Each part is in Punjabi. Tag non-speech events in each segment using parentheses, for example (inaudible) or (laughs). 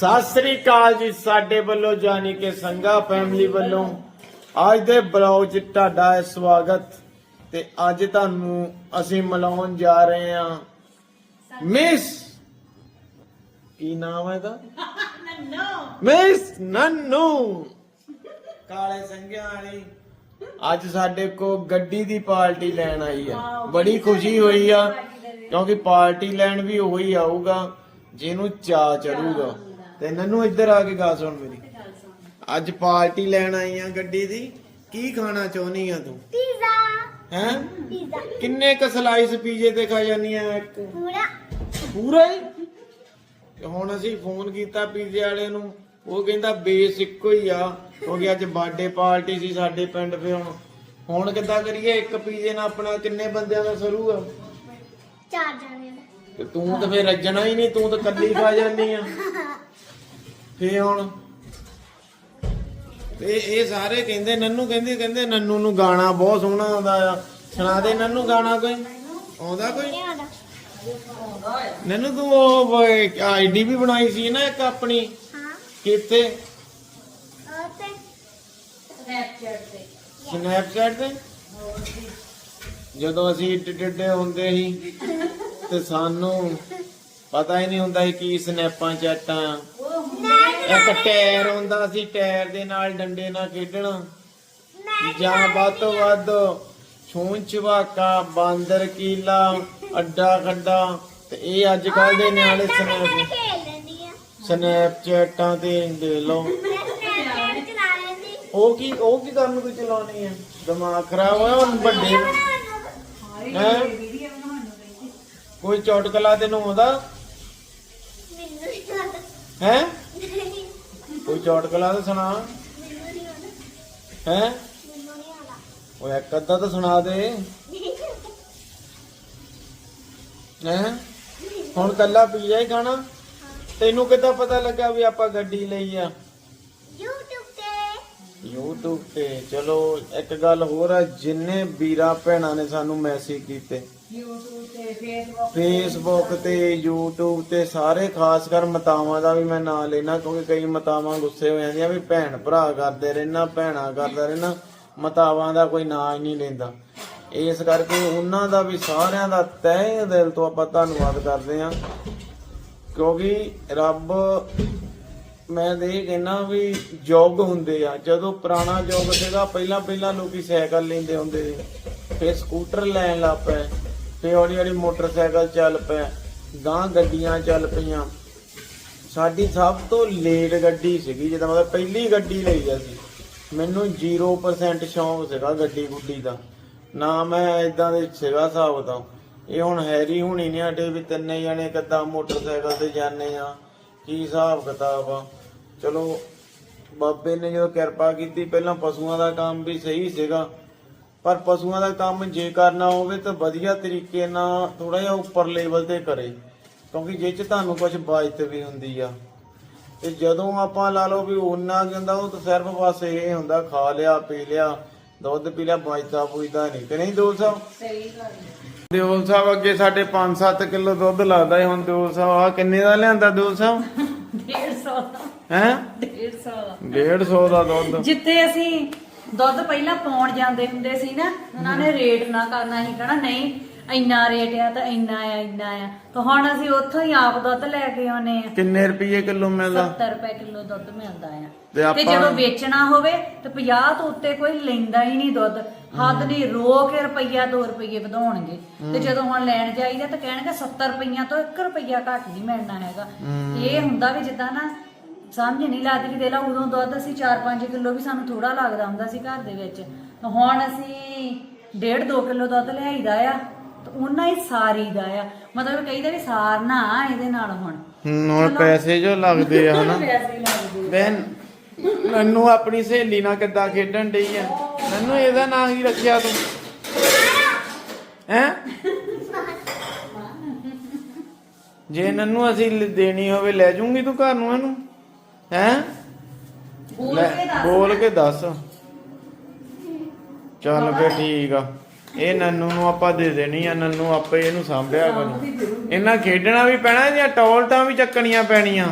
ਸਤਿ ਸ੍ਰੀ ਅਕਾਲ ਜੀ ਸਾਡੇ ਵੱਲੋਂ ਜਾਨੀ ਕਿ ਸੰਗਾ ਫੈਮਿਲੀ ਵੱਲੋਂ। ਅੱਜ ਦੇ ਬਲੌਗ 'ਚ ਤੁਹਾਡਾ ਹੈ ਸਵਾਗਤ ਤੇ ਅੱਜ ਤੁਹਾਨੂੰ ਅਸੀਂ ਮਿਲਾਉਣ ਜਾ ਰਹੇ ਹਾਂ ਮਿਸ ਕੀ ਨਾਮ ਹੈ ਇਹਦਾ? ਮਿਸ ਨੰਨੂ। ਕਾਲੇ ਸੰਗਿਆਂ ਵਾਲੀ। ਅੱਜ ਸਾਡੇ ਕੋ ਗੱਡੀ ਦੀ ਪਾਰਟੀ ਲੈਣ ਆਈ ਆ। ਬੜੀ ਖੁਸ਼ੀ ਹੋਈ ਆ ਕਿਉਂਕਿ ਪਾਰਟੀ ਲੈਣ ਵੀ ਉਹੀ ਆਊਗਾ ਜਿਹਨੂੰ ਚਾ ਚੜੂਗਾ। ਤੇ ਨੰਨੂ ਇੱਧਰ ਆ ਕੇ ਗਾ ਸੁਣ ਮੇਰੀ। ਅੱਜ ਪਾਰਟੀ ਲੈਣ ਆਈ ਆ ਗੱਡੀ ਦੀ। ਕੀ ਖਾਣਾ ਚਾਹੁੰਦੀ ਆ ਤੂੰ? ਪੀਜ਼ਾ। ਹੈ? ਪੀਜ਼ਾ। ਕਿੰਨੇ ਕ ਸਲਾਈਸ ਪੀਜੇ ਤੇ ਖਾ ਜਾਨੀ ਆ ਇੱਕ? ਪੂਰਾ। ਪੂਰਾ ਹੀ? ਤੇ ਹੁਣ ਅਸੀਂ ਫੋਨ ਕੀਤਾ ਪੀਜ਼ੇ ਵਾਲੇ ਨੂੰ। ਉਹ ਕਹਿੰਦਾ ਬੇਸ ਇੱਕੋ ਹੀ ਆ। ਕਿਉਂਕਿ ਅੱਜ ਬਰਥਡੇ ਪਾਰਟੀ ਸੀ ਸਾਡੇ ਪਿੰਡ ਫੇ ਹੁਣ। ਹੁਣ ਕਿੱਦਾਂ ਕਰੀਏ? ਇੱਕ ਪੀਜ਼ੇ ਨਾਲ ਆਪਣਾ ਕਿੰਨੇ ਬੰਦਿਆਂ ਦਾ ਸਰੂਗਾ ਚਾਰ ਜਣੇ ਤੇ ਤੂੰ ਤਾਂ ਫੇਰ ਰੱਜਣਾ ਹੀ ਨਹੀਂ। ਤੂੰ ਤਾਂ ਕੱਲੀ ਖਾ ਜਾਨੀ ਆ। (laughs) ਫੇ ਹੁਣ ਤੇ ਇਹ ਸਾਰੇ ਕਹਿੰਦੇ, ਨੰਨੂ ਕਹਿੰਦੇ ਕਹਿੰਦੇ ਨੰਨੂ ਨੂੰ ਗਾਣਾ ਬਹੁਤ ਸੋਹਣਾ ਆਉਂਦਾ ਆ। ਸੁਣਾ ਦੇ ਨੰਨੂ ਗਾਣਾ ਕੋਈ? ਆਉਂਦਾ ਕੋਈ? ਨੰਨੂ ਤੂੰ ਉਹ ਆਈਡੀ ਵੀ ਬਣਾਈ ਸੀ ਨਾ ਇੱਕ ਆਪਣੀ? ਹਾਂ ਕਿੱਥੇ? ਉਹ ਤੇ? ਸਨੈਪਚੈਟ ਤੇ ਜਦੋਂ ਅਸੀਂ ਏਡੇ ਏਡੇ ਹੁੰਦੇ ਸੀ ਤੇ ਸਾਨੂੰ ਪਤਾ ਹੀ ਨਹੀਂ ਹੁੰਦਾ ਸੀ ਕੀ ਸਨੈਪਾਂ, ਚੈਟਾਂ। ਇੱਕ ਟਾਇਰ ਹੁੰਦਾ ਸੀ ਟਾਇਰ ਦੇ ਨਾਲ ਡੰਡੇ ਨਾਲ ਖੇਡਣਾ। ਜਾਂ ਵੱਧ ਤੋਂ ਵੱਧ ਛੂੰ ਛਵਾਕਾ ਬਾਂਦਰ ਕੀਲਾ ਅੱਡਾ ਖੱਡਾ। ਤੇ ਇਹ ਅੱਜ ਕੱਲ ਦੇ ਨਿਆਣੇ ਸਨੈਪ ਸਨੈਪਚੈਟਾਂ ਤੇ ਦੇ ਲਓ। ਉਹ ਕੀ ਉਹ ਕੀ ਕਰਨ ਨੂੰ ਚਲਾਉਣੀ ਆ? ਦਿਮਾਗ ਖਰਾਬ ਹੋਇਆ ਹੁਣ ਵੱਡੇ ਹੈ? ਕੋਈ ਚੋਟਕਲਾ ਤੈਨੂੰ ਆਉਂਦਾ। ਹੈ? ਕੋਈ ਚੌਟਕਲਾ ਤਾਂ ਸੁਣਾ। ਮੈਨੂੰ ਹੈ? ਉਹ ਇੱਕ ਅੱਧਾ ਤਾਂ ਸੁਣਾ ਦੇ। ਹੈ? ਹੁਣ ਕੱਲਾ ਪੀਜ਼ਾ ਹੀ ਖਾਣਾ? ਤੈਨੂੰ ਕਿੱਦਾਂ ਪਤਾ ਲੱਗਾ ਵੀ ਆਪਾਂ ਗੱਡੀ ਲਈ ਆ? YouTube ਤੇ। ਚਲੋ, ਇੱਕ ਗੱਲ ਹੋਰ ਆ, ਜਿੰਨੇ ਵੀਰਾ ਭੈਣਾਂ ਨੇ ਸਾਨੂੰ ਮੈਸੇਜ ਕੀਤੇ ਫੇਸਬੁੱਕ ਤੇ, YouTube ਤੇ, ਸਾਰੇ ਖਾਸ ਕਰ ਮਤਾਵਾਂ ਦਾ ਵੀ ਮੈਂ ਨਾਂ ਲੈਣਾ ਕਿਉਂਕਿ ਕਈ ਮਤਾਵਾਂ ਗੁੱਸੇ ਹੋ ਜਾਂਦੀਆਂ ਵੀ ਭੈਣ ਭਰਾ ਕਰਦੇ ਰਹਿਣਾ ਭੈਣਾ ਕਰਦਾ ਰਹਿਣਾ ਮਤਾਵਾਂ ਦਾ ਕੋਈ ਨਾਂ ਹੀ ਨਹੀਂ ਲੈਂਦਾ। ਇਸ ਕਰਕੇ ਉਹਨਾਂ ਦਾ ਵੀ ਸਾਰਿਆਂ ਦਾ ਤਹਿ ਦਿਲ ਤੋਂ ਆਪਾਂ ਧੰਨਵਾਦ ਕਰਦੇ ਹਾਂ, ਕਿਉਂਕਿ ਰੱਬ ਮੈਂ ਤਾਂ ਇਹ ਕਹਿਣਾ ਵੀ ਯੁੱਗ ਹੁੰਦੇ ਆ, ਜਦੋਂ ਪੁਰਾਣਾ ਯੁੱਗ ਸੀਗਾ, ਪਹਿਲਾਂ ਪਹਿਲਾਂ ਲੋਕੀ ਸਾਈਕਲ ਲੈਂਦੇ ਹੁੰਦੇ ਸੀ। ਫਿਰ ਸਕੂਟਰ ਲੈਣ ਲੱਗ ਪਏ, ਫਿਰ ਹੌਲੀ ਹੌਲੀ ਮੋਟਰਸਾਈਕਲ ਚੱਲ ਪਏ ਗਾਂ ਗੱਡੀਆਂ ਚੱਲ ਪਈਆਂ। ਸਾਡੀ ਸਭ ਤੋਂ ਲੇਟ ਗੱਡੀ ਸੀਗੀ, ਜਿਹਦਾ ਮਤਲਬ ਪਹਿਲੀ ਗੱਡੀ ਲਈ ਅਸੀਂ। ਮੈਨੂੰ 0% ਸ਼ੌਂਕ ਸੀਗਾ ਗੱਡੀ ਗੁੱਡੀ ਦਾ। ਨਾ ਮੈਂ ਇਦਾਂ ਦੇ ਸੀਗਾ ਹਿਸਾਬ ਦਾ। ਇਹ ਹੁਣ ਹੈਰੀ ਹੁਣੀ ਨੇ ਸਾਡੇ ਵੀ ਤਿੰਨੇ ਜਣੇ ਕਿੱਦਾਂ ਮੋਟਰਸਾਈਕਲ ਤੇ ਜਾਂਦੇ ਆ, ਕੀ ਹਿਸਾਬ ਕਿਤਾਬ ਆ। ਚਲੋ ਬਾਬੇ ਨੇ ਜਦੋਂ ਕਿਰਪਾ ਕੀਤੀ ਪਹਿਲਾਂ ਪਸ਼ੂਆਂ ਦਾ ਕੰਮ ਵੀ ਸਹੀ ਸੀਗਾ। ਪਰ ਪਸ਼ੂਆਂ ਦਾ ਕੰਮ ਜੇ ਕਰਨਾ ਹੋਵੇ ਤਾਂ ਵਧੀਆ ਤਰੀਕੇ ਨਾਲ ਥੋੜਾ ਜਿਹਾ ਉੱਪਰ ਲੈਵਲ ਤੇ ਕਰੇ। ਕਿਉਂਕਿ ਜੇ ਚ ਤੁਹਾਨੂੰ ਕੁਝ ਬਾਜਤ ਵੀ ਹੁੰਦੀ ਆ। ਤੇ ਜਦੋਂ ਆਪਾਂ ਲਾ ਲਓ ਵੀ ਉਹਨਾਂ ਕੀ ਹੁੰਦਾ ਉਹ ਤਾਂ ਸਿਰਫ ਬਸ ਇਹ ਹੁੰਦਾ ਖਾ ਲਿਆ ਪੀ ਲਿਆ ਦੁੱਧ ਪੀ ਲਿਆ ਬਾਜਦਾ ਬੁਜਦਾ ਨਹੀਂ। ਕਿ ਨਹੀਂ ਦੋਲ ਸਾਹਿਬ? ਸਹੀ ਗੱਲ ਦਿਓਲ ਸਾਹਿਬ ਅੱਗੇ ਸਾਡੇ 5-7 ਕਿਲੋ ਦੁੱਧ ਲੱਗਦਾ ਸੀ ਹੁਣ ਦਿਓਲ ਸਾਹਿਬ ਆ ਕਿੰਨੇ ਦਾ ਲਿਆਂਦਾ ਦਿਓਲ ਸਾਹਿਬ? 150 ਹੈ? 150 150 ਦਾ ਦੁੱਧ। ਜਿੱਥੇ ਅਸੀਂ ਦੁੱਧ ਪਹਿਲਾਂ ਪਾਉਣ ਜਾਂਦੇ ਹੁੰਦੇ ਸੀ ਨਾ ਉਹਨਾਂ ਨੇ ਰੇਟ ਨਾ ਕਰਨਾ ਸੀ ਕਹਣਾ ਨਹੀਂ ਇੰਨਾ ਰੇਟ ਆ ਤਾਂ ਇੰਨਾ ਆ ਇੰਨਾ ਆ। ਤਾਂ ਹੁਣ ਅਸੀਂ ਉੱਥੋਂ ਹੀ ਆਪ ਦੁੱਧ ਲੈ ਕੇ ਆਉਨੇ ਆ। ਕਿੰਨੇ ਰੁਪਏ ਕਿਲੋ ਮਿਲਦਾ? 70 ਰੁਪਏ ਕਿਲੋ ਦੁੱਧ ਮਿਲਦਾ ਆ। ਤੇ ਜਦੋਂ ਵੇਚਣਾ ਹੋਵੇ ਤੇ 50 ਤੋਂ ਉੱਤੇ ਕੋਈ ਲੈਂਦਾ ਹੀ ਨਹੀਂ ਦੁੱਧ। ਹੱਦ ਨਹੀਂ ਰੋ ਕੇ ਰੁਪਈਆ 2 ਰੁਪਈਏ ਵਧਾਉਣਗੇ। ਤੇ ਜਦੋਂ ਹੁਣ ਲੈਣ ਜਾਈਦਾ ਤਾਂ ਕਹਿਣਗੇ 70 ਰੁਪਈਆ ਤੋਂ 1 ਰੁਪਈਆ ਘੱਟ ਨਹੀਂ ਮਿਲਣਾ ਹੈਗਾ। ਇਹ ਹੁੰਦਾ ਵੀ ਜਿੱਦਾਂ ਨਾ ਸਮਝ ਨਹੀਂ ਲੱਗਦੀ ਕਿ ਦੇ ਲਾ ਉਦੋਂ ਦੁੱਧ ਅਸੀਂ 4-5 ਕਿਲੋ ਵੀ ਸਾਨੂੰ ਥੋੜਾ ਲੱਗਦਾ ਹੁੰਦਾ ਸੀ ਘਰ ਦੇ ਵਿੱਚ। ਤੇ ਹੁਣ ਅਸੀਂ 1.5-2 ਕਿਲੋ ਦੁੱਧ ਲਿਆਈਦਾ ਆ ਤੇ ਉਹਨਾਂ ਹੀ ਸਾਰੀ ਦਾ ਆ। ਮਤਲਬ ਕਹੀਦਾ ਵੀ ਸਾਰਨਾ ਇਹਦੇ ਨਾਲ ਹੁਣ। ਹੂੰ ਹੁਣ ਪੈਸੇ ਜੋ ਲੱਗਦੇ ਆ ਹਨਾ? ਪੈਸੇ ਲੱਗਦੇ ਬੈਨ ਨੰਨੂ ਆਪਣੀ ਸਹੇਲੀ ਨਾਲ ਕਿੱਦਾਂ ਖੇਡਣ ਡਈ ਆ? ਨੰਨੂ ਇਹਦਾ ਨਾਂ ਕੀ ਰੱਖਿਆ ਤੂੰ। ਹੈ? ਜੇ ਨੰਨੂ ਅਸੀਂ ਦੇਣੀ ਹੋਵੇ ਲੈ ਜੂੰਗੀ ਤੂੰ ਘਰ ਨੂੰ ਇਹਨੂੰ? ਹੈ? ਬੋਲ ਕੇ ਦੱਸ ਬੋਲ ਕੇ ਦੱਸ। ਚੱਲ ਫੇ ਠੀਕ ਆ। ਇਹ ਨੰਨੂ ਨੂੰ ਆਪਾਂ ਦੇ ਦੇਣੀ ਆ ਨੰਨੂ ਆਪੇ ਇਹਨੂੰ ਸਾਂਭਿਆ ਕਰੂ ਇਹਨਾਂ ਖੇਡਣਾ ਵੀ ਪੈਣਾ ਜਾਂ ਟੌਲਟਾਂ ਵੀ ਚੱਕਣੀਆਂ ਪੈਣੀਆਂ?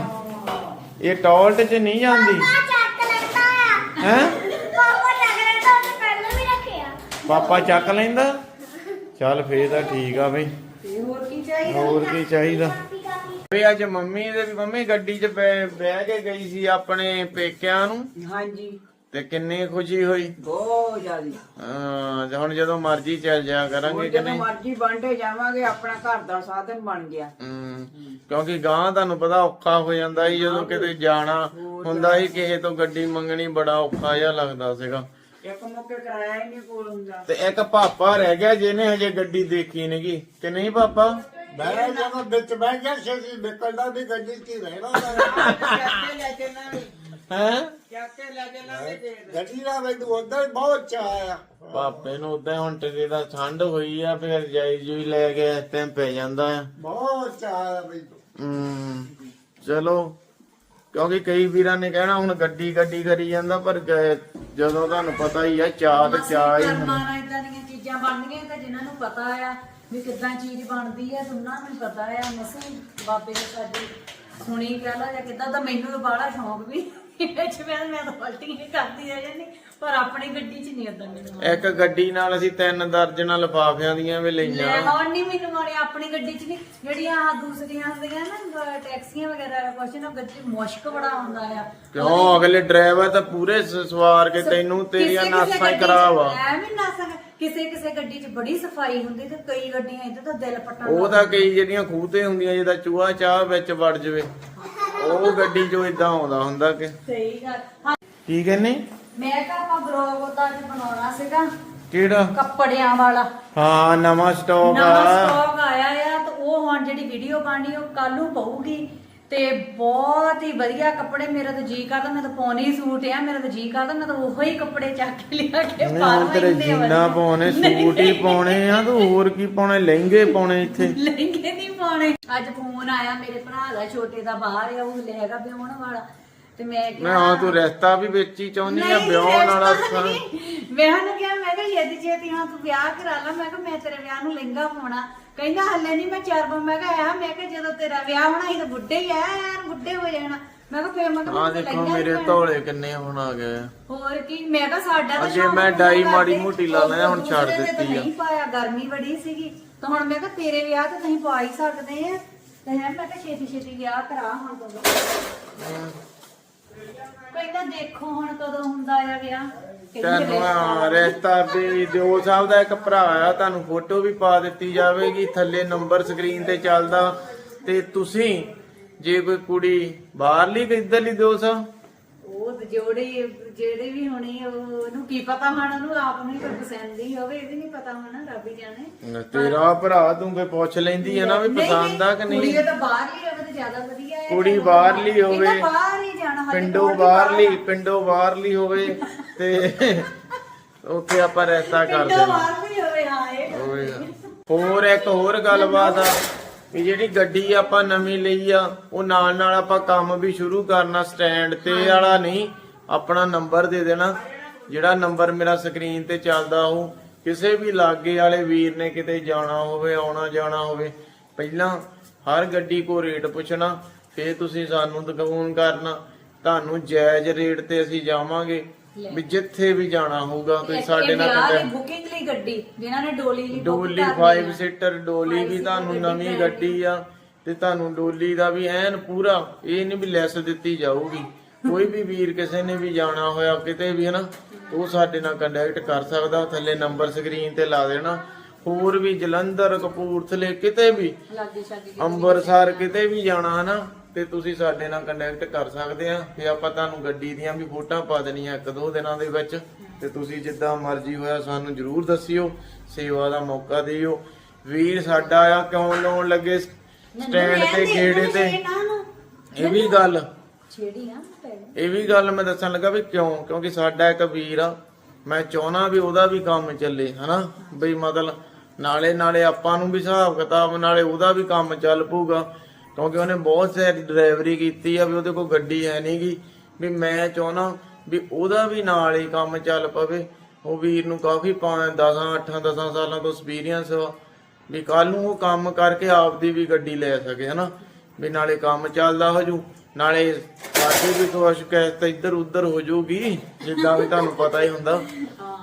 ਇਹ ਟਾਲਟ 'ਚ ਨਹੀਂ ਜਾਂਦੀ। ਹੈ? ਪਾਪਾ ਚੱਕ ਲੈਂਦਾ ਉਹਨੇ ਪਹਿਲਾਂ ਵੀ ਰੱਖਿਆ। ਪਾਪਾ ਚੱਕ ਲੈਂਦਾ? ਚੱਲ ਫੇਰ ਤਾਂ ਠੀਕ ਆ ਬਈ। ਹੋਰ ਕੀ ਚਾਹੀਦਾ? ਹੋਰ ਕੀ ਚਾਹੀਦਾ? ਵੀ ਅੱਜ ਮੰਮੀ ਦੇ ਵੀ ਮੰਮੀ ਗੱਡੀ 'ਚ ਬਹਿ ਬਹਿ ਕੇ ਗਈ ਸੀ ਆਪਣੇ ਪੇਕਿਆਂ ਨੂੰ। ਹਾਂਜੀ। ਤੇ ਕਿੰਨੀ ਖੁਸ਼ੀ ਹੋਈ। ਬਹੁਤ ਜ਼ਿਆਦੀ। ਹਾਂ ਹੁਣ ਜਦੋਂ ਮਰਜ਼ੀ ਚੱਲ ਜਾ ਕਰਾਂਗੇ ਕਿ ਜਦੋਂ ਨਹੀਂ? ਮਰਜ਼ੀ ਬਾਂਟੇ ਜਾਵਾਂਗੇ ਆਪਣਾ ਘਰ ਦਾ ਸਾਧਨ ਬਣ ਗਿਆ। ਹਮ, ਕਿਉਂਕਿ ਗਾਂ ਤੁਹਾਨੂੰ ਪਤਾ ਔਖਾ ਹੋ ਜਾਂਦਾ ਸੀ ਜਦੋਂ ਕਿਤੇ ਜਾਣਾ ਹੁੰਦਾ ਸੀ ਕਿਸੇ ਤੋਂ ਗੱਡੀ ਮੰਗਣੀ ਬੜਾ ਔਖਾ ਜਿਹਾ ਲੱਗਦਾ ਸੀਗਾ। ਇੱਕ ਮੁੱਕੇ ਕਰਾਇਆ ਹੀ ਨਹੀਂ ਕੋਲ ਹੁੰਦਾ। ਤੇ ਇੱਕ ਪਾਪਾ ਰਹਿ ਗਿਆ ਜਿਹਨੇ ਹਜੇ ਗੱਡੀ ਦੇਖੀ ਨਹੀਂਗੀ ਕਿ ਨਹੀਂ ਪਾਪਾ? ਮੈਂ ਜਦੋਂ ਵਿੱਚ ਬਹਿ ਗਿਆ ਛੇਤੀ ਨਿਕਲਦਾ ਵੀ ਗੱਡੀ 'ਚ ਹੀ ਰਹਿਣਾ ਚੱਕ ਕੇ ਲੈ ਚੱਲਾਂਗੇ ਹੈ? ਗੱਡੀ ਦਾ ਮੈਨੂੰ ਉਧਰ ਬਹੁਤ ਚਾਹ ਆ। ਪਾਪੇ ਨੂੰ ਉਦਾਂ ਹੁਣ ਟਰੇ ਦਾ ਠੰਡ ਹੋਈ ਆ ਫਿਰ ਜਾਈ ਜੂਈ ਲੈ ਕੇ ਇਸ ਟਾਈਮ ਪੈ ਜਾਂਦਾ ਆ। ਬਹੁਤ ਚਾਹ ਆ ਮੈਨੂੰ। ਹਮ, ਚਲੋ। ਕਿਉਂਕਿ ਕਈ ਵੀਰਾਂ ਨੇ ਕਹਿਣਾ ਹੁਣ ਗੱਡੀ ਗੱਡੀ ਕਰੀ ਜਾਂਦਾ ਪਰ ਗ- ਜਦੋਂ ਤੁਹਾਨੂੰ ਪਤਾ ਹੀ ਆ ਚਾਹ ਤੇ ਚਾਹ ਹੀ ਹੁੰਦਾ। ਕਰਮਾਂ ਨਾਲ ਇਦਾਂ ਦੀਆਂ ਚੀਜ਼ਾਂ ਬਣਦੀਆਂ ਤਾਂ ਜਿਨ੍ਹਾਂ ਨੂੰ ਪਤਾ ਆ ਵੀ ਕਿੱਦਾਂ ਚੀਜ਼ ਬਣਦੀ ਆ ਤੁਨਾਂ ਨੂੰ ਪਤਾ ਆ ਮਸੀਂ ਬਾਬੇ ਨੇ ਸਾਡੀ ਸੁਣੀ ਕਹਿ ਲਾ ਜਾਂ ਕਿੱਦਾਂ ਤਾਂ ਮੈਨੂੰ ਤਾਂ ਬੜਾ ਸ਼ੌਂਕ ਵੀ। ਇਹ ਚ ਮੈਂ ਮੈਂ ਤਾਂ ਪਲਟੀਆਂ ਹੀ ਕਰਦੀ ਆ ਜਾਂਦੀ ਪਰ ਆਪਣੀ ਗੱਡੀ 'ਚ ਨਹੀਂ ਏਦਾਂ ਮੈਨੂੰ ਇੱਕ ਗੱਡੀ ਨਾਲ ਅਸੀਂ ਤਿੰਨ ਦਰਜਨਾਂ ਲਫਾਫਿਆਂ ਦੀਆਂ ਵੀ ਲੈ ਲਈਆਂ ਹੁਣ ਨਹੀਂ ਮੈਨੂੰ ਮਾਰੇ ਆਪਣੀ ਗੱਡੀ 'ਚ ਨਹੀਂ ਜਿਹੜੀਆਂ ਆਹ ਦੂਸਰੀਆਂ ਹੁੰਦੀਆਂ ਨਾ ਟੈਕਸੀਆਂ ਵਗੈਰਾ ਕੁਛ ਨਾ ਗੱਡੀ ਮੁਸ਼ਕ ਬੜਾ ਆਉਂਦਾ ਆ। ਕਿਉਂ? ਅਗਲੇ ਡਰਾਈਵਰ ਤਾਂ ਪੂਰੇ ਸ- ਸਵਾਰ ਕੇ ਤੈਨੂੰ ਤੇਰੀਆਂ ਕਿਸੇ- ਕਿਸੇ ਨਾਸਾਂ ਹੀ ਗੱਡੀ 'ਚ ਖਰਾਬ ਆ ਐਵੇਂ ਨਾਸਾਂ ਕਿਸੇ ਕਿਸੇ ਗੱਡੀ 'ਚ ਬੜੀ ਸਫ਼ਾਈ ਹੁੰਦੀ ਤੇ ਕਈ ਗੱਡੀਆਂ ਇੱਧਰ ਤਾਂ ਦਿਲ ਪਟਣ ਉਹ ਤਾਂ ਕਈ ਜਿਹੜੀਆਂ ਖੂਤੇ ਹੁੰਦੀਆਂ ਜਿਹਦਾ ਚੂਹਾ ਚਾਹ ਵਿੱਚ ਵੜ ਜਵੇ ਉਹ ਗੱਡੀ ਚੋਂ ਇਦਾਂ ਆਉਂਦਾ ਹੁੰਦਾ ਕਿ। ਸਹੀ ਗੱਲ। ਹਾਂ, ਕੀ ਕਹਿੰਨੇ ਮੈਂ ਕਿਹਾ ਆਪਾਂ ਬਲੌਗ ਉਹਦਾ ਅੱਜ ਬਣਾਉਣਾ ਸੀਗਾ। ਕਿਹੜਾ? ਕੱਪੜਿਆਂ ਵਾਲਾ। ਹਾਂ ਨਵਾਂ ਸਟਾਕ ਨਵਾਂ ਆ ਸਟਾਕ ਆਇਆ ਆ ਤੇ ਉਹ ਹੁਣ ਜਿਹੜੀ ਵੀਡੀਓ ਬਣਨੀ ਉਹ ਕੱਲ ਨੂੰ ਪਊਗੀ। ਤੇ ਬਹੁਤ ਹੀ ਵਧੀਆ ਕੱਪੜੇ ਮੇਰਾ ਤਾਂ ਜੀ ਕਰਦਾ ਮੈਂ ਤਾਂ ਪਾਉਣੇ ਹੀ ਸੂਟ ਆ ਮੇਰਾ ਤਾਂ ਜੀ ਕਰਦਾ ਮੈਂ ਤਾਂ ਉਹੋ ਹੀ ਕੱਪੜੇ ਚੱਕ ਕੇ ਲਿਆ ਕੇ ਨਹੀਂ ਪਾ ਹੁਣ ਲਵਾਂ ਤੇਰੇ ਜੀਨਾ। ਪਾਉਣੇ ਸੂਟ ਹੀ ਪਾਉਣੇ ਆ ਤੂੰ ਹੋਰ ਕੀ ਪਾਉਣੇ ਲਹਿੰਗੇ ਪਾਉਣੇ ਇੱਥੇ? ਲਹਿੰਗੇ ਨਹੀਂ ਪਾਉਣੇ। ਅੱਜ ਫੋਨ ਆਇਆ ਮੇਰੇ ਭਰਾ ਦਾ ਛੋਟੇ ਦਾ ਬਾਹਰ ਆ ਉਹ ਲੈ ਹੈਗਾ ਵਿਆਹਣ ਵਾਲਾ। ਤੇ ਮੈਂ ਮੈਂ ਹਾਂ ਤੂੰ ਰਿਸ਼ਤਾ ਵੀ ਵਿੱਚ ਹੀ ਚਾਹੁੰਦੀ ਆ ਨਹੀਂ, ਵਿਆਹਣ ਵਾਲਾ ਨਹੀਂ। ਮੈਂ ਉਹਨੂੰ ਕਿਹਾ ਮੈਂ ਕਿਹਾ ਛੇਤੀ ਛੇਤੀ ਹਾਂ ਤੂੰ ਵਿਆਹ ਕਰਾ ਲਾ ਮੈਂ ਕਿਹਾ ਮੈਂ ਤੇਰੇ ਵਿਆਹ ਨੂੰ ਲਹਿੰਗਾ ਪਾਉਣਾ ਕਹਿੰਦਾ ਹੱਲੇ ਨਹੀਂ ਮੈਂ ਚਾਰ ਪਾ ਮੈਂ ਕਿਹਾ ਆ ਮੈਂ ਕਿਹਾ ਜਦੋਂ ਤੇਰਾ ਵਿਆਹ ਹੋਣਾ ਸੀ ਤਾਂ ਬੁੱਢੇ ਹੀ ਆ ਐਨ ਬੁੱਢੇ ਹੋ ਜਾਣਾ ਮੈਂ ਕਿਹਾ ਫੇਰ ਮੈਂ ਕਿਹਾ ਆ ਦੇਖੋ ਮੇਰੇ ਨੀ ਧੌਲੇ ਕਿੰਨੇ ਹੁਣ ਆ ਗਏ। ਹੋਰ ਕੀ ਮੈਂ ਕਿਹਾ ਸਾਡਾ ਤਾਂ ਸ਼ੌਕ ਮੈਂ ਡਾਈ। ਮਾੜੀ ਮੋਟੀ ਲਾ ਲੈਣਾ, ਹੁਣ ਛੱਡ ਤਾਂ ਦਿੱਤੀ ਆ। ਨਹੀਂ ਪਾਇਆ ਗਰਮੀ ਬੜੀ ਸੀਗੀ ਤਾਂ ਹੁਣ ਮੈਂ ਕਿਹਾ ਤੇਰੇ ਵਿਆਹ ਤੇ ਤੁਸੀਂ ਪਾ ਹੀ ਸਕਦੇ ਆ ਤੇ ਮੈਂ ਕਿਹਾ ਛੇਤੀ ਛੇਤੀ ਵਿਆਹ ਕਰਾ ਹੁਣ ਤੋਂ ਕਹਿੰਦਾ ਦੇਖੋ ਹੁਣ ਕਦੋਂ ਹੁੰਦਾ ਆ ਵਿਆਹ ਕਹਿੰਦੀ ਰਿਸ਼ਤਾ ਵੀ ਦਿਓ ਸਾਹਿਬ ਦਾ ਇੱਕ ਭਰਾ ਆ ਤੁਹਾਨੂੰ ਫੋਟੋ ਵੀ ਪਾ ਦਿੱਤੀ ਜਾਵੇਗੀ ਥੱਲੇ ਨੰਬਰ ਸਕਰੀਨ ਤੇ ਚੱਲਦਾ। ਤੇ ਤੁਸੀਂ ਜੇ ਕੋਈ ਕੁੜੀ ਬਾਹਰਲੀ ਕਿ ਇੱਧਰਲੀ ਦਿਓ ਸਾਹਿਬ? ਤੇ ਜੋੜੇ ਜਿਹੜੇ ਵੀ ਹੋਣੇ ਉਹ- ਉਹਨੂੰ ਕੀ ਪਤਾ ਹੁਣ ਉਹਨੂੰ ਆਪ ਨੂੰ ਹੀ ਕੋਈ ਪਸੰਦ ਹੀ ਹੋਵੇ ਇਹ ਵੀ ਨਹੀਂ ਪਤਾ ਹੋਣਾ ਰੱਬ ਹੀ ਜਾਣੇ ਤੇਰਾ ਭਰਾ ਤੂੰ ਕੋਈ ਪੁੱਛ ਲੈਂਦੀ ਹੈ ਨਾ ਵੀ ਪਸੰਦ ਆ ਕਿ ਕੁੜੀ ਨਹੀਂ ਤਾਂ ਬਾਹਰ ਹੀ ਹੋਵੇ ਤੇ ਜ਼ਿਆਦਾ ਵਧੀਆ ਹੈ ਕੁੜੀ ਬਾਹਰਲੀ ਹੋਵੇ। ਬਾਹਰ ਹੀ ਜਾਣਾ ਪਿੰਡੋਂ ਬਾਹਰਲੀ ਪਿੰਡੋਂ ਬਾਹਰਲੀ ਹੋਵੇ ਤੇ ਉੱਥੇ ਆਪਾਂ ਰਿਸ਼ਤਾ ਕਰ ਪਿੰਡੋਂ ਦੇਣਾ ਬਾਹਰ ਵੀ ਹੋਵੇ ਹਾਂ ਇਹ। ਹੋਰ ਇੱਕ ਹੋਰ ਗੱਲਬਾਤ ਆ ਵੀ ਜਿਹੜੀ ਗੱਡੀ ਆਪਾਂ ਨਵੀਂ ਲਈ ਆ ਉਹ ਨਾਲ ਨਾਲ ਆਪਾਂ ਕੰਮ ਵੀ ਸ਼ੁਰੂ ਕਰਨਾ ਸਟੈਂਡ ਤੇ ਵਾਲਾ ਨਹੀਂ ਆਪਣਾ ਨੰਬਰ ਦੇ ਦੇਣਾ। ਜਿਹੜਾ ਨੰਬਰ ਮੇਰਾ ਸਕਰੀਨ ਤੇ ਚੱਲਦਾ ਉਹ ਕਿਸੇ ਵੀ ਲਾਗੇ ਵਾਲੇ ਵੀਰ ਨੇ ਕਿਤੇ ਜਾਣਾ ਹੋਵੇ ਆਉਣਾ ਜਾਣਾ ਹੋਵੇ ਪਹਿਲਾਂ ਹਰ ਗੱਡੀ ਕੋ ਰੇਟ ਪੁੱਛਣਾ ਫੇਰ ਤੁਸੀਂ ਸਾਨੂੰ ਫੋਨ ਕਰਨਾ। ਤੁਹਾਨੂੰ ਜਾਇਜ਼ ਰੇਟ ਤੇ ਅਸੀਂ ਜਾਵਾਂਗੇ। ਵੀ ਜਿੱਥੇ ਵੀ ਜਾਣਾ ਹੋਊਗਾ ਤੁਸੀਂ ਸਾਡੇ ਨਾਲ ਬੁਕਿੰਗ ਲਈ ਗੱਡੀ ਜਿਨ੍ਹਾਂ ਨੇ ਡੋਲੀ ਲਈ book ਡੋਲੀ ਕਰਨੀ 5 ਆ। ਸੀਟਰ ਡੋਲੀ ਵੀ ਤੁਹਾਨੂੰ ਨਵੀਂ ਗੱਡੀ ਆ ਤੇ ਤੁਹਾਨੂੰ ਡੋਲੀ ਦਾ ਵੀ ਐਨ ਪੂਰਾ ਇਹ ਨਹੀਂ ਵੀ ਲੈਸ ਦਿੱਤੀ ਜਾਊਗੀ। ਕੋਈ ਵੀ ਵੀਰ ਕਿਸੇ ਨੇ ਵੀ ਜਾਣਾ ਹੋਇਆ ਕਿਤੇ ਵੀ ਹਨਾ ਉਹ ਸਾਡੇ ਨਾਲ ਕੰਟੈਕਟ ਕਰ ਸਕਦਾ ਥੱਲੇ ਨੰਬਰ ਸਕਰੀਨ ਤੇ ਲਾ ਦੇਣਾ। ਹੋਰ ਵੀ ਜਲੰਧਰ ਕਪੂਰਥਲੇ ਕਿਤੇ ਵੀ ਲਾਗੇ ਅੰਮ੍ਰਿਤਸਰ ਕਿਤੇ ਵੀ ਜਾਣਾ ਹਨਾ ਤੇ ਤੁਸੀਂ ਸਾਡੇ ਨਾਲ ਕੰਟੈਕਟ ਕਰ ਸਕਦੇ ਆ ਤੇ ਆਪਾਂ ਤੁਹਾਨੂੰ ਗੱਡੀ ਦੀਆਂ ਵੀ ਫੋਟੋਆਂ ਪਾ ਦੇਣੀਆਂ ਇੱਕ ਦੋ ਦਿਨਾਂ ਦੇ ਵਿੱਚ। ਤੇ ਤੁਸੀਂ ਜਿੱਦਾਂ ਮਰਜ਼ੀ ਹੋਇਆ ਸਾਨੂੰ ਜਰੂਰ ਦੱਸਿਓ ਸੇਵਾ ਦਾ ਮੌਕਾ ਦਿਓ। ਵੀਰ ਸਾਡਾ ਆ ਕਿਉਂ ਲਾਉਣ ਲੱਗੇ ਸਟੈਂਡ ਤੇ ਗੇੜੇ ਤੇ? ਇਹ ਵੀ ਗੱਲ। ਛੇੜੀ ਆ ਇਹ ਵੀ ਗੱਲ ਮੈਂ ਦੱਸਣ ਲੱਗਾ ਵੀ ਕਿਉਂ? ਕਿਉਂਕਿ ਸਾਡਾ ਇੱਕ ਵੀਰ ਆ ਮੈਂ ਚਾਹਣਾ ਵੀ ਉਹਦਾ ਵੀ ਕੰਮ ਚੱਲੇ ਹਨਾ? ਬਈ ਮਤਲਬ ਨਾਲੇ ਨਾਲੇ ਆਪਾਂ ਨੂੰ ਵੀ ਹਿਸਾਬ ਕਿਤਾਬ ਨਾਲੇ ਉਹਦਾ ਵੀ ਕੰਮ ਚੱਲ ਪਊਗਾ। ਕਿਉਂਕਿ ਉਹਨੇ ਬਹੁਤ ਸਾਰੀ ਡਰਾਈਵਰੀ ਕੀਤੀ ਆ ਵੀ ਉਹਦੇ ਕੋਲ ਗੱਡੀ ਹੈ ਨਹੀਂਗੀ ਵੀ ਮੈਂ ਚਾਹਣਾ ਵੀ ਉਹਦਾ ਵੀ ਨਾਲ ਹੀ ਕੰਮ ਚੱਲ ਪਵੇ। ਉਹ ਵੀਰ ਨੂੰ ਕਾਫੀ 5 10 8 10 ਸਾਲਾਂ ਤੋਂ ਐਕਸਪੀਰੀਅੰਸ ਵੀ ਕੱਲ ਨੂੰ ਉਹ ਕੰਮ ਕਰਕੇ ਆਪਦੀ ਵੀ ਗੱਡੀ ਲੈ ਸਕੇ ਹਨਾ? ਵੀ ਨਾਲੇ ਕੰਮ ਚੱਲਦਾ ਹੋ ਜੂ ਨਾਲੇ ਸਾਡੇ ਵੀ ਤਾਂ ਇੱਧਰ ਉੱਧਰ ਹੋ ਜਾਊਗੀ ਜਿੱਦਾਂ ਵੀ ਤੁਹਾਨੂੰ ਪਤਾ ਹੀ ਹੁੰਦਾ।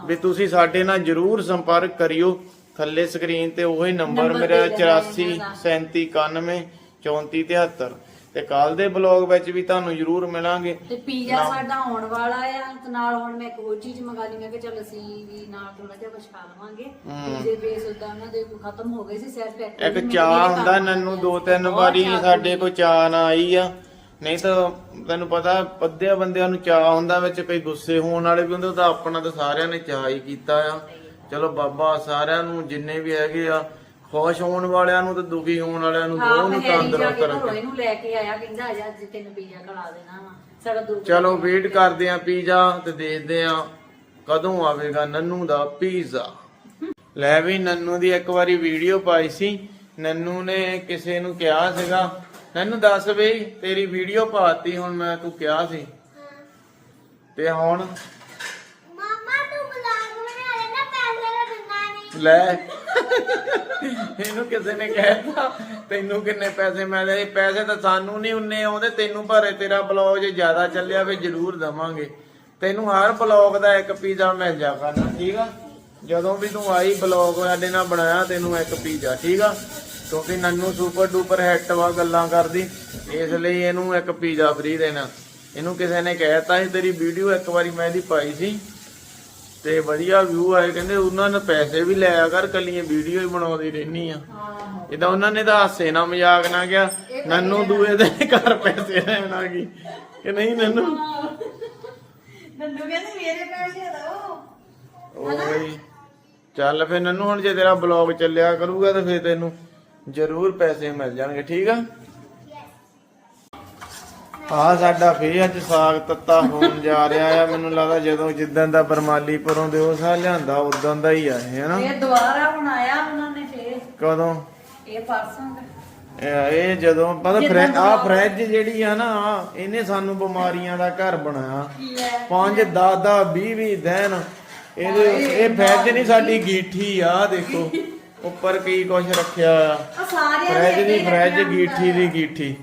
ਵੀ ਤੁਸੀਂ ਸਾਡੇ ਨਾਲ ਜਰੂਰ ਸੰਪਰਕ ਕਰਿਓ। ਥੱਲੇ ਸਕਰੀਨ ਤੇ ਉਹੀ ਨੰਬਰ ਨੰਬਰ ਮੇਰਾ ਦੇ ਦੇਣਾ 84 ਇਹਨਾਂ ਦਾ। 37 91 34 73 ਤੇ ਕੱਲ ਦੇ ਬਲੌਗ ਵਿੱਚ ਵੀ ਤੁਹਾਨੂੰ ਜਰੂਰ ਮਿਲਾਂਗੇ। ਤੇ ਪੀਜ਼ਾ ਸਾਡਾ ਆਉਣ ਵਾਲਾ ਆ ਤੇ ਨਾਲ ਹੁਣ ਮੈਂ ਇੱਕ ਹੋਰ ਚੀਜ਼ ਮੰਗਾ ਲਈ ਮੈਂ ਕਿ ਚਲ ਅਸੀਂ ਵੀ ਨਾਲ ਥੋੜਾ ਜਿਹਾ ਕੁਝ ਖਾ ਲਵਾਂਗੇ। ਪੀਜ਼ੇ ਬੇਸ ਉਦਾਂ ਉਹਨਾਂ ਦੇ ਖਤਮ ਹੋ ਗਏ ਸੀ ਸਿਰਫ ਇੱਕ ਇੱਕ ਚਾਹ ਹੁੰਦਾ ਨੰਨੂ ਦੋ ਤਿੰਨ ਵਾਰੀ ਸਾਡੇ ਕੋਲ ਚਾਹ ਨਾ ਆਈ ਆ। ਨਹੀਂ ਤਾਂ ਤੈਨੂੰ ਪਤਾ ਪੱਧਿਆ ਬੰਦਿਆਂ ਨੂੰ ਚਾਹ ਹੁੰਦਾ ਵਿੱਚ ਕਈ ਗੁੱਸੇ ਹੋਣ ਵਾਲੇ ਵੀ ਹੁੰਦੇ ਉਹ ਤਾਂ ਆਪਣਾ ਤਾਂ ਸਾਰਿਆਂ ਨੇ ਚਾਹ ਹੀ ਕੀਤਾ ਆ। ਚਲੋ ਬਾਬਾ ਸਾਰਿਆਂ ਨੂੰ ਜਿੰਨੇ ਵੀ ਹੈਗੇ ਆ ਖੁਸ਼ ਹੋਣ ਵਾਲਿਆਂ ਨੂੰ ਤੇ ਦੁਖੀ ਹੋਣ ਵਾਲਿਆਂ ਨੂੰ ਹਾਂ ਦੋਨੋਂ ਨੂੰ ਹੈਰੀ ਜਾ ਤੰਦਰੁਸਤ ਕੇ ਘਰੋਂ ਰੱਖੇ। ਇਹਨੂੰ ਲੈ ਕੇ ਆਇਆ ਕਹਿੰਦਾ ਅਜਾ ਅੱਜ ਤੈਨੂੰ ਪੀਜ਼ਾ ਖਿਲਾ ਦੇਣਾ ਵਾ। ਸਾਡਾ ਦੋ ਚਲੋ ਵੇਟ ਕਰਦੇ ਆ ਪੀਜ਼ਾ ਤੇ ਦੇਖਦੇ ਆ ਕਦੋਂ ਆਵੇਗਾ ਨੰਨੂ ਦਾ ਪੀਜ਼ਾ। ਲੈ ਵੀ ਨੰਨੂ ਦੀ ਇੱਕ ਵਾਰੀ ਵੀਡੀਓ ਪਾਈ ਸੀ। ਨੰਨੂ ਨੇ ਕਿਸੇ ਨੂੰ ਕਿਹਾ ਸੀਗਾ ਨੰਨੂ ਦੱਸ ਬਈ ਤੇਰੀ ਵੀਡੀਓ ਪਾਤੀ ਹੁਣ ਮੈਂ ਤੂੰ ਕਿਹਾ ਸੀ। ਤੇ ਹੁਣ? ਮਾਮਾ ਤੂੰ ਬਲੌਗ ਬਣਾ ਲੈਣਾ ਪੈਸੇ ਤਾਂ ਦਿੰਦਾ ਨਹੀਂ ਲੈ ਇਹਨੂੰ ਕਿਸੇ ਨੇ ਕਹਿਤਾ, ਤੈਨੂੰ ਕਿੰਨੇ ਪੈਸੇ ਮਿਲਦੇ ਪੈਸੇ ਤਾਂ ਸਾਨੂੰ ਨਹੀਂ ਉਨੇ ਆਉਂਦੇ, ਤੈਨੂੰ ਭਾਰੇ ਤੇਰਾ ਬਲੌਗ ਜੇ ਜ਼ਿਆਦਾ ਚੱਲਿਆ ਵੀ ਜ਼ਰੂਰ ਦਵਾਂਗੇ। ਤੈਨੂੰ ਹਰ ਬਲੌਗ ਦਾ ਇੱਕ ਪੀਜ਼ਾ ਮਿਲ ਜਾ ਕਰਨਾ, ਠੀਕ ਆ? ਜਦੋਂ ਵੀ ਤੂੰ ਆਈ ਬਲੌਗ ਸਾਡੇ ਨਾਲ ਬਣਾਇਆ, ਤੈਨੂੰ ਇੱਕ ਪੀਜ਼ਾ, ਠੀਕ ਆ? ਕਿਉਂਕਿ ਨੰਨੂ ਸੁਪਰ ਡੂਪਰ ਹਿੱਟ ਵਾ ਗੱਲਾਂ ਕਰਦੀ, ਇਸ ਲਈ ਇਹਨੂੰ ਇੱਕ ਪੀਜ਼ਾ ਫ੍ਰੀ ਦੇਣਾ। ਇਹਨੂੰ ਕਿਸੇ ਨੇ ਕਹਿਤਾ ਸੀ, ਤੇਰੀ ਵੀਡੀਓ ਇੱਕ ਵਾਰੀ ਮੈਂ ਇਹਦੀ ਪਾਈ ਸੀ। ਤੇ ਵਧੀਆ ਵਿਊ ਆਏ। ਕਹਿੰਦੇ ਉਹਨਾਂ ਨੇ ਪੈਸੇ ਵੀ ਲਿਆ ਕਰ ਕੱਲੀਆਂ ਵੀਡੀਓ ਹੀ ਬਣਾਉਂਦੀ ਰਹਿਨੀ ਆ। ਇਦਾਂ ਉਹਨਾਂ ਨੇ ਤਾਂ ਹਾਸੇ ਨਾ ਮਜ਼ਾਕ ਨਾ ਗਿਆ ਨੰਨੂ ਦੂਏ ਦੇ ਘਰ ਪੈਸੇ ਲੈਣ ਆ ਗਈ। ਕਿ ਨਹੀਂ ਨੰਨੂ? ਨੰਨੂ ਕਹਿੰਦੇ ਮੇਰੇ ਪੈਸੇ ਦੋ ਓਏ ਚੱਲ ਫੇ ਨੰਨੂ ਹੁਣ ਜੇ ਤੇਰਾ ਬਲੌਗ ਚੱਲਿਆ ਕਰੂਗਾ ਤਾਂ ਫੇ ਤੈਨੂੰ ਜ਼ਰੂਰ ਪੈਸੇ ਮਿਲ ਜਾਣਗੇ ਠੀਕ ਆ? ਆ ਸਾਡਾ ਫੇ ਅੱਜ ਸਾਗ ਤੱਤਾ ਹੋਣ ਜਾ ਰਿਹਾ ਆ। ਮੈਨੂੰ ਲੱਗਦਾ ਜਦੋਂ ਜਿੱਦਾਂ ਦਾ ਬਰਮਾਲੀਪੁਰੋਂ ਦੇ ਉਹ ਸਾਹ ਲਿਆਂਦਾ ਉਦੋਂ ਦਾ ਹੀ ਆ ਇਹ ਹਨਾ? ਇਹ ਦੁਬਾਰਾ ਬਣਾਇਆ ਉਹਨਾਂ ਨੇ ਫੇਰ। ਕਦੋਂ? ਇਹ ਪਰਸੋਂ ਦਾ। ਇਹ ਇਹ ਜਦੋਂ ਪਤਾ ਫਰਿੱਜ ਆ। ਫਰਿੱਜ ਜਿਹੜੀ ਆ ਨਾ ਆਹ, ਇਹਨੇ ਸਾਨੂੰ ਬਿਮਾਰੀਆਂ ਦਾ ਘਰ ਬਣਾਇਆ। ਲੈ 5 10 10 20 20 ਦਿਨ। ਇਹਦੇ ਇਹ ਫਰਿੱਜ ਨਹੀਂ ਸਾਡੀ ਗੀਠੀ ਆ ਦੇਖੋ। ਉੱਪਰ ਕੀ ਕੁਛ ਰੱਖਿਆ ਆ। ਆ ਸਾਰੇ ਫਰਿੱਜ ਦੀ ਫਰਿੱਜ ਗੀਠੀ ਦੀ ਗੀਠੀ।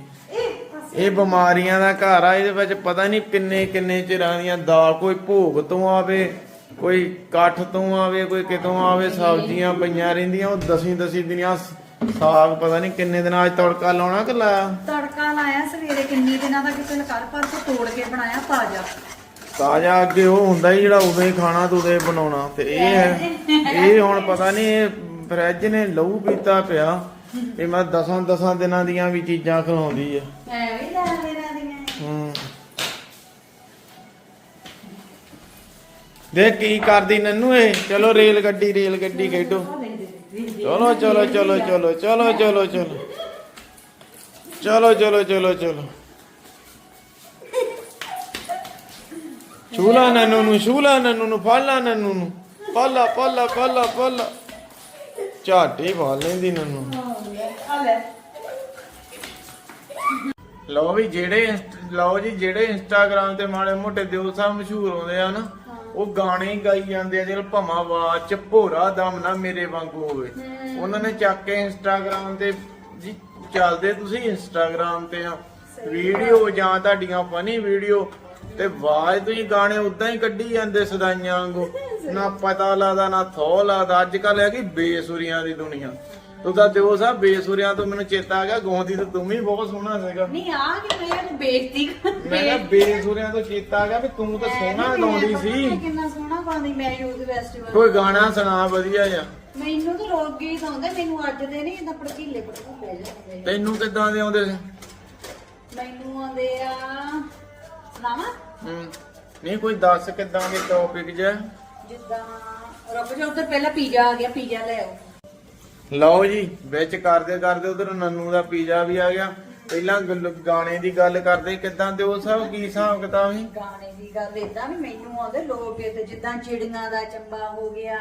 ਇਹ ਬਿਮਾਰੀਆਂ ਦਾ ਘਰ ਆ ਇਹਦੇ ਵਿੱਚ ਪਤਾ ਨਹੀਂ ਕਿੰਨੇ ਕਿੰਨੇ ਚਿਰਾਂ ਦੀਆਂ ਦਾਲ ਕੋਈ ਭੋਗ ਤੋਂ ਆਵੇ ਕੋਈ ਕਾਠ ਤੋਂ ਆਵੇ ਕੋਈ ਕਿਤੋਂ ਆਵੇ ਸਬਜ਼ੀਆਂ ਪਈਆਂ ਰਹਿੰਦੀਆਂ ਉਹ ਦਸੀਂ ਦਸੀਂ ਦਿਨਾਂ ਸਾਗ ਪਤਾ ਨਹੀਂ ਕਿੰਨੇ ਦਿਨਾਂ ਅੱਜ ਤੜਕਾ ਲਾਉਣਾ ਕਿ ਲਾਇਆ? ਤੜਕਾ ਲਾਇਆ ਸਵੇਰੇ ਕਿੰਨੀ ਦਿਨਾਂ ਦਾ ਕਿਸੇ ਨੇ ਕੱਲ ਪਰਸੋਂ ਤੋੜ ਕੇ ਬਣਾਇਆ ਤਾਜ਼ਾ। ਤਾਜ਼ਾ ਅੱਗੇ ਉਹ ਹੁੰਦਾ ਹੀ ਜਿਹੜਾ ਉਦੋਂ ਹੀ ਖਾਣਾ ਤੇ ਉਦੋਂ ਹੀ ਬਣਾਉਣਾ ਤੇ ਇਹ ਹੈ। ਇਹ ਹੁਣ ਪਤਾ ਨਹੀਂ ਇਹ ਫਰਿੱਜ ਨੇ ਲਹੂ ਪੀਤਾ ਪਿਆ। ਇਹ ਮੈਂ ਦਸਾਂ ਦਸਾਂ ਦਿਨਾਂ ਦੀਆਂ ਵੀ ਚੀਜ਼ਾਂ ਖਿਲਾਉਂਦੀ ਆ। ਦੀਆਂ। ਹੂੰ। ਦੇਖ ਕੀ ਕਰਦੀ ਨੰਨੂ ਇਹ। ਚਲੋ ਰੇਲ ਗੱਡੀ ਰੇਲ ਗੱਡੀ ਖੇਡੋ। ਚਲੋ ਚਲੋ ਚਲੋ ਚਲੋ ਚਲੋ ਚਲੋ ਚਲੋ। ਚਲੋ ਚਲੋ ਚਲੋ ਚਲੋ। ਛੂਲਾ ਨੰਨੂ ਨੂੰ ਛੂਲਾ ਨੰਨੂ ਨੂੰ ਫਾਲਾ ਨੰਨੂ ਨੂੰ। ਫਾਲਾ ਫਾਲਾ ਫਾਲਾ ਫਾਲਾ। ਝਾਟੀ ਫਾਲ ਲੈਂਦੀ ਨੰਨੂ। ਆ ਲੈ ਲਓ ਵੀ ਜਿਹੜੇ ਇੰਸਟ- ਲਓ ਜੀ ਜਿਹੜੇ ਇੰਸਟਾਗ੍ਰam ਤੇ ਮਾੜੇ ਮੋਟੇ ਦਿਓ ਸਾਹਿਬ ਮਸ਼ਹੂਰ ਹੁੰਦੇ ਆ ਨਾ ਉਹ ਗਾਣੇ ਗਾਈ ਜਾਂਦੇ ਆ ਜਿਹੜਾ ਭਮਾ ਆਵਾਜ਼ ਚ ਭੋਰਾ ਦਮ ਨਾ ਮੇਰੇ ਵਾਂਗੂ ਹੋਵੇ। ਉਹਨਾਂ ਨੇ ਚੱਕ ਕੇ ਇੰਸਟਾਗ੍ਰam ਤੇ ਜੀ ਚੱਲਦੇ ਤੁਸੀਂ ਇੰਸਟਾਗ੍ਰam ਤੇ ਆ। ਵੀਡੀਓ ਜਾਂ ਤੁਹਾਡੀਆਂ ਫਨੀ ਵੀਡੀਓ ਤੇ ਆਵਾਜ਼ ਤੁਸੀਂ ਗਾਣੇ ਉਦਾਂ ਹੀ ਕੱਢੀ ਜਾਂਦੇ ਸਦਾਈਆਂ ਵਾਂਗੂ। ਨਾ ਪਤਾ ਲੱਗਦਾ ਨਾ ਥੋ ਲੱਗਦਾ। ਅੱਜ ਕੱਲ ਹੈਗੀ ਬੇਸੁਰੀਆਂ ਦੀ ਦੁਨੀਆ। ਤੂੰ ਤਾਂ ਦਿਓ ਸਾਹਿਬ ਬੇਸੁਰੀਆਂ ਤੋਂ ਮੈਨੂੰ ਚੇਤਾ ਆ ਗਿਆ ਗਾਉਂਦੀ ਤਾਂ ਤੂੰ ਵੀ ਬਹੁਤ ਸੋਹਣਾ ਸੀਗਾ। ਨਹੀਂ ਆ ਕਿ ਮੈਂ ਇਹਨੂੰ ਬੇਇੱਜ਼ਤੀ ਕਰ- ਮੈਂ ਕਿਹਾ ਬੇਸੁਰਿਆਂ ਤੋਂ ਚੇਤਾ ਆ ਗਿਆ ਵੀ ਤੂੰ ਤਾਂ ਸੋਹਣਾ ਗਾਉਂਦੀ ਸੀ। ਕਿੰਨਾ ਸੋਹਣਾ ਗਾਉਂਦੀ ਮੈਂ ਯੂਥ ਫੈਸਟੀਵਲ ਕੋਈ ਗਾਣਾ ਸੁਣਾ ਵਧੀਆ ਆ ਮੈਨੂੰ ਤਾਂ ਲੋਕ ਗੀਤ ਆਉਂਦੇ ਮੈਨੂੰ ਅੱਜ ਦੇ ਨਹੀਂ ਇਦਾਂ ਭੜਕੀਲੇ ਭੜਕੂਲੇ ਜਾਂਦੇ ਤੈਨੂੰ ਕਿੱਦਾਂ ਦੇ ਆਉਂਦੇ ਸੀ? ਮੈਨੂੰ ਆਉਂਦੇ ਆ ਸੁਣਾਵਾ? ਨਹੀਂ ਕੋਈ ਦੱਸ ਕਿੱਦਾਂ ਦੇ ਟੌਪਿਕ ਜਿਹਾ ਜਿੱਦਾਂ ਰੁਕ ਜਾ ਉੱਧਰ ਪਹਿਲਾਂ ਪੀਜ਼ਾ ਆ ਗਿਆ ਪੀਜ਼ਾ ਲੈ ਆਓ। ਲਓ ਜੀ ਵਿੱਚ ਕਰਦੇ ਕਰਦੇ ਉਧਰ ਨੰਨੂ ਦਾ ਪੀਜ਼ਾ ਵੀ ਆ ਗਿਆ। ਪਹਿਲਾਂ ਗੱਲ- ਗਾਣੇ ਦੀ ਗੱਲ ਕਰਦੇ ਕਿੱਦਾਂ ਦੇ ਉਹ ਸਭ? ਕੀ ਹਿਸਾਬ ਕਿਤਾਬ ਸੀ? ਗਾਣੇ ਦੀ ਗੱਲ ਇਦਾਂ ਵੀ ਮੈਨੂੰ ਆਉਂਦੇ ਲੋਕ ਗੀਤ ਜਿੱਦਾਂ ਚਿੜੀਆਂ ਦਾ ਚੰਬਾ ਹੋ ਗਿਆ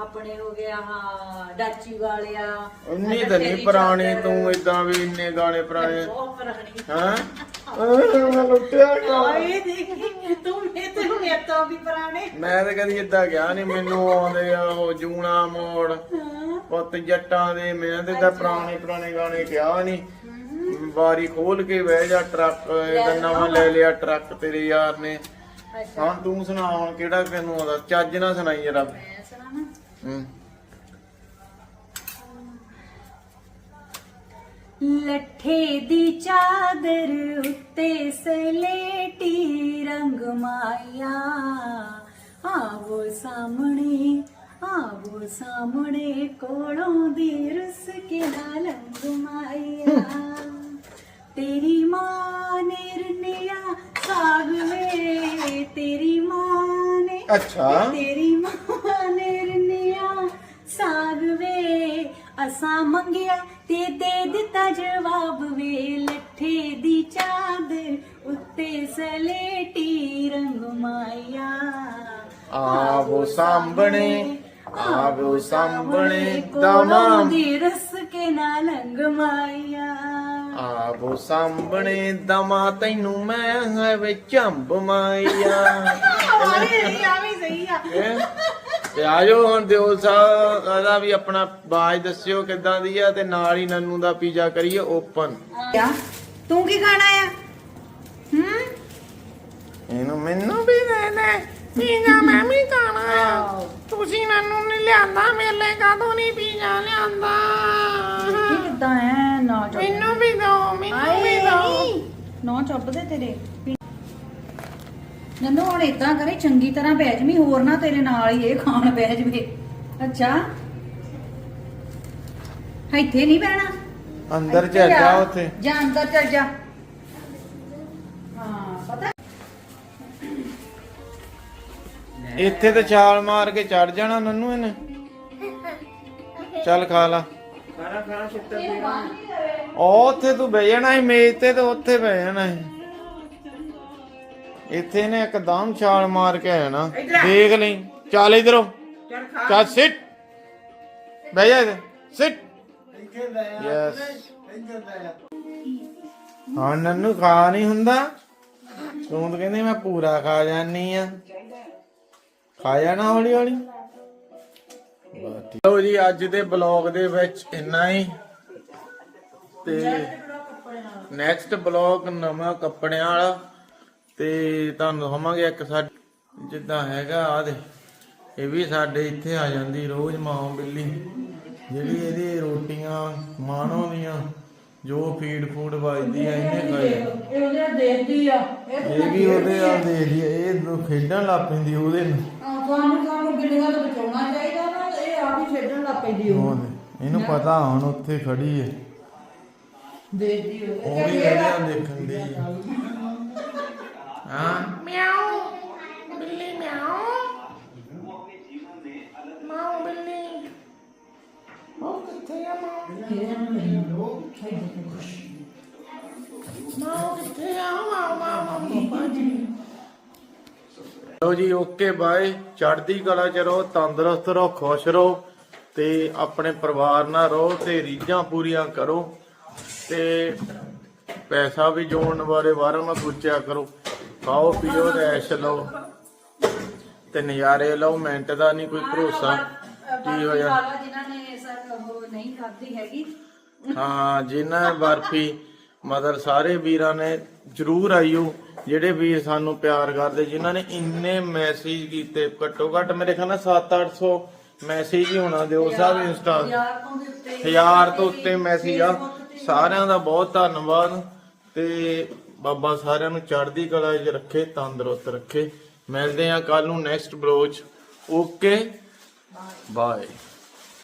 ਆਪਣੇ ਹੋ ਗਿਆ ਹਾਂ ਡਾਚੀ ਵਾਲਿਆ ਉਨੀ ਤਾਂ ਨਹੀਂ ਪੁਰਾਣੇ ਤੂੰ ਇਦਾਂ ਵੀ ਇੰਨੇ ਗਾਣੇ ਪੁਰਾਣੇ। ਬਹੁਤ ਪੁਰਾਣੀ। ਹਾਂ? ਮੈਂ ਲੁੱਟਿਆ ਕਿਉਂ? ਆਏ ਦੇਖੀ ਤੂੰ ਮੇ ਤੇ ਮੇਰੇ ਤੋਂ ਵੀ ਪੁਰਾਣੇ। ਮੈਂ ਤਾਂ ਕਦੀ ਏਦਾਂ ਗਿਆ ਨਹੀਂ ਮੈਨੂੰ ਆਉਂਦੇ ਆ ਉਹ ਜੂਣਾ ਮੋੜ। ਪੁੱਤ ਜੱਟਾਂ ਦੇ ਮੈਂ ਤੇ ਤਾਂ ਪੁਰਾਣੇ ਪੁਰਾਣੇ ਗਾਣੇ ਕਿਹਾ ਨਹੀਂ ਬਾਰੀ ਖੋਲ ਕੇ ਬਹਿ ਜਾ ਟਰੱਕ ਇਹਦਾ ਨਵਾਂ ਲੈ ਲਿਆ ਟਰੱਕ ਤੇਰੇ ਯਾਰ ਨੇ। ਹਾਂ ਤੂੰ ਸੁਣਾ ਹੁਣ ਕਿਹੜਾ ਤੈਨੂੰ ਆਉਂਦਾ? ਚੱਜ ਨਾ ਸੁਣਾਈ ਜਰਾ। ਮੈਂ ਹੂੰ। ਲੱਠੇ ਦੀ ਚਾਦਰ ਉੱਤੇ ਸਲੇਟੀ ਰੰਗ ਮਾਇਆ। ਆਵੋ ਸਾਹਮਣੇ ਆਵੋ ਸਾਹਮਣੇ ਕੋਲੋਂ ਦੀ ਰਸ ਕੇ ਨਾਲ ਰੰਗ ਮਾਇਆ ਤੇਰੀ ਮਾਂ ਨੇ ਰੰਨਿਆ ਸਾਗ ਵੇ ਤੇਰੀ ਮਾਂ ਨੇ ਅੱਛਾ। ਤੇਰੀ ਮਾਂ ਨੇ ਰੰਨਿਆ ਸਾਗ ਵੇ। ਅਸਾਂ ਮੰਗਿਆ ਤੇ ਦੇ ਦਿੱਤਾ ਜਵਾਬ ਵੇ ਲੱਠੇ ਦੀ ਚਾਦਰ ਉੱਤੇ ਸਲੇਟੀ ਰੰਗ ਮਾਇਆ ਆਵੋ ਸਾਂਭਣੇ ਰੰਗ ਮਾਇਆ। ਆਵੋ ਸਾਂਭਣੇ ਦਮਾ ਤੈਨੂੰ ਮੈਂ ਹੈ ਵੇ ਝੰਬ ਮਾਇਆ। ਆ ਵੀ ਸਹੀ ਆ। ਹੈਂ? ਤੇ ਆਜੋ ਹੁਣ ਦਿਓ ਸਾਹਿਬ ਦਾ ਵੀ ਆਪਣਾ ਬਾਜ ਦੱਸਿਓ ਕਿੱਦਾਂ ਦੀ ਆ ਤੇ ਨਾਲ ਹੀ ਨੰਨੂ ਦਾ ਪੀਜ਼ਾ ਕਰੀਏ ਓਪਨ। ਤੂੰ ਕੀ ਖਾਣਾ ਆ ਹੂੰ? ਇਹਨੂੰ ਮੈਨੂੰ ਵੀ ਦੇ ਦੇ ਪੀਜ਼ਾ ਮੈਂ ਵੀ ਖਾਣਾ ਆ ਤੁਸੀਂ ਨੰਨੂ ਨੇ ਲਿਆਂਦਾ ਮੇਲੇ ਕਾਦੋਂ ਨਹੀਂ ਪੀਜ਼ਾ ਲਿਆਂਦਾ? ਇਹ ਕਿੱਦਾਂ ਐ ਨਾ ਚੁੱਪ ਮੈਨੂੰ ਵੀ ਦਿਓ ਮੈਨੂੰ ਵੀ ਦਿਓ ਨਾ ਚੁੱਪਦੇ ਤੇਰੇ। ਨੰਨੂ ਹੁਣ ਇਦਾਂ ਕਰੇ ਚੰਗੀ ਤਰ੍ਹਾਂ ਬਹਿ ਜਵੀਂ ਹੋਰ ਨਾ ਤੇਰੇ ਨਾਲ ਹੀ ਇਹ ਖਾਣ ਬਹਿ ਜਵੇ। ਅੱਛਾ। ਇੱਥੇ ਨਹੀਂ ਬਹਿਣਾ। ਅੰਦਰ ਇੱਥੇ ਚੱਲ ਜਾ ਉੱਥੇ। ਜਾ ਅੰਦਰ ਚੱਲ ਜਾ। ਇੱਥੇ ਤੇ ਛਾਲ ਮਾਰ ਕੇ ਚੜ ਜਾਣਾ ਨੰਨੂ ਇਹਨੇ। ਚੱਲ ਖਾ ਲਾ। ਸਾਰਾ ਖਾਣਾ ਛਿੱਤਰ ਦੇ ਉਹ ਉੱਥੇ ਤੂੰ ਬਹਿ ਜਾਣਾ ਸੀ ਮੇਜ਼ ਤੇ ਤੇ ਉੱਥੇ ਬਹਿ ਜਾਣਾ ਸੀ। ਇੱਥੇ ਨੇ ਇੱਕਦਮ ਛਾਲ ਮਾਰ ਕੇ ਆਇਆ ਨਾ। ਦੇਖ ਲਈ। ਚੱਲ ਇਧਰੋਂ। ਚੱਲ ਖਾ। ਚੱਲ ਸਿੱਟ। ਬਹਿ ਜਾ ਇੱਥੇ ਸਿੱਟ ਯੈਸ ਹਾਂ ਨੰਨੂ ਖਾ ਨਹੀਂ ਹੁੰਦਾ। ਤੂੰ ਤਾਂ ਕਹਿੰਦੀ ਮੈਂ ਪੂਰਾ ਖਾ ਜਾਨੀ ਆ। ਖਾ ਜਾਣਾ ਹੌਲੀ ਹੌਲੀ। ਲਓ ਜੀ ਅੱਜ ਦੇ ਬਲੌਗ ਦੇ ਵਿੱਚ ਇੰਨਾ ਹੀ। ਤੇ ਨੈਕਸਟ ਬਲੌਗ ਨਵਾਂ ਕੱਪੜਿਆਂ ਵਾਲਾ। ਤੇ ਤੁਹਾਨੂੰ ਦਿਖਾਵਾਂਗੇ ਇੱਕ ਸਾਡ ਜਿੱਦਾਂ ਹੈਗਾ ਆ ਦੇ ਇਹ ਵੀ ਸਾਡੇ ਇੱਥੇ ਆ ਜਾਂਦੀ ਰੋਜ਼ ਮਾਂ ਬਿੱਲੀ। ਜਿਹੜੀ ਇਹਦੀ ਰੋਟੀਆਂ ਮਾਣੋ ਦੀਆਂ ਜੋ ਫੀਡ ਫੂਡ ਵੱਜਦੀ ਆ ਇਹਨੇ ਖਾਈ ਇਹ ਉਹਦੇ ਦੇਖਦੀ ਆ ਇਹ ਵੀ ਉਹਦੇ ਆ। ਦੇ ਲਈ ਇਹ ਨੂੰ ਖੇਡਣ ਲੱਗ ਪੈਂਦੀ ਉਹਦੇ ਨੂੰ ਸਾਨੂੰ ਸਾਨੂੰ ਬਿੱਲੀਆਂ ਤੋਂ ਬਚਾਉਣਾ ਚਾਹੀਦਾ ਨਾ ਇਹ ਆਪ ਹੀ ਛੱਡਣ ਲੱਗ ਪੈਂਦੀ ਉਹ ਉਹਦੇ- ਇਹਨੂੰ ਪਤਾ ਹੁਣ ਉੱਥੇ ਖੜੀ ਹੈ ਦੇਖਦੀ ਉਹ ਉਹ ਵੀ ਇਹਦੇ ਨਾਲ ਦੇਖਣ ਦੀ। ਹਾਂ। ਮਿਆਉ ਲੋ ਜੀ ਓਕੇ ਬਾਏ। ਚੜ੍ਹਦੀ ਕਲਾ ਚ ਰਹੋ ਤੰਦਰੁਸਤ ਰਹੋ ਖੁਸ਼ ਰਹੋ ਤੇ ਆਪਣੇ ਪਰਿਵਾਰ ਨਾਲ ਰਹੋ ਤੇ ਰੀਝਾਂ ਪੂਰੀਆਂ ਕਰੋ ਤੇ ਪੈਸਾ ਵੀ ਜੋੜਨ ਬਾਰੇ ਬਾਰਾਂ ਸੋਚਿਆ ਕਰੋ। ਖਾਓ ਪੀਓ ਤੇ ਐਸ਼ ਲਓ ਤੇ ਨਜ਼ਾਰੇ ਲਓ ਮਿੰਟ ਦਾ ਨਹੀਂ ਕੋਈ ਭਰੋਸਾ। ਕੀ ਹੋਇਆ? ਜਿਨ੍ਹਾਂ ਨੇ ਸਰ ਉਹ ਨਹੀਂ ਖਾਧੀ ਹੈਗੀ। ਹਾਂ ਜਿਨ੍ਹਾਂ ਬਰਫੀ ਮਦਰ ਸਾਰੇ ਵੀਰਾਂ ਨੇ ਜਰੂਰ ਆਇਓ ਜਿਹੜੇ ਵੀਰ ਸਾਨੂੰ ਪਿਆਰ ਕਰਦੇ ਜਿਨ੍ਹਾਂ ਨੇ ਇੰਨੇ ਮੈਸੇਜ ਕੀਤੇ ਘੱਟੋ ਘੱਟ ਮੇਰੇ ਖਿਆਲ ਨਾਲ 7-800 ਮੈਸੇਜ ਹੀ ਹੋਣਾ ਦਿਓ ਸਾਹਿਬ ਇੰਸਟਾ ਹਜ਼ਾਰ ਤੋਂ ਉੱਤੇ ਮੈਸੇਜ ਆ। ਸਾਰਿਆਂ ਦਾ ਬਹੁਤ ਧੰਨਵਾਦ ਤੇ ਬਾਬਾ ਸਾਰਿਆਂ ਨੂੰ ਚੜ੍ਹਦੀ ਕਲਾ 'ਚ ਰੱਖੇ ਤੰਦਰੁਸਤ ਰੱਖੇ। ਮਿਲਦੇ ਆ ਕੱਲ ਨੂੰ ਨੈਕਸਟ ਬਲੋਚ ਓਕੇ ਬਾਏ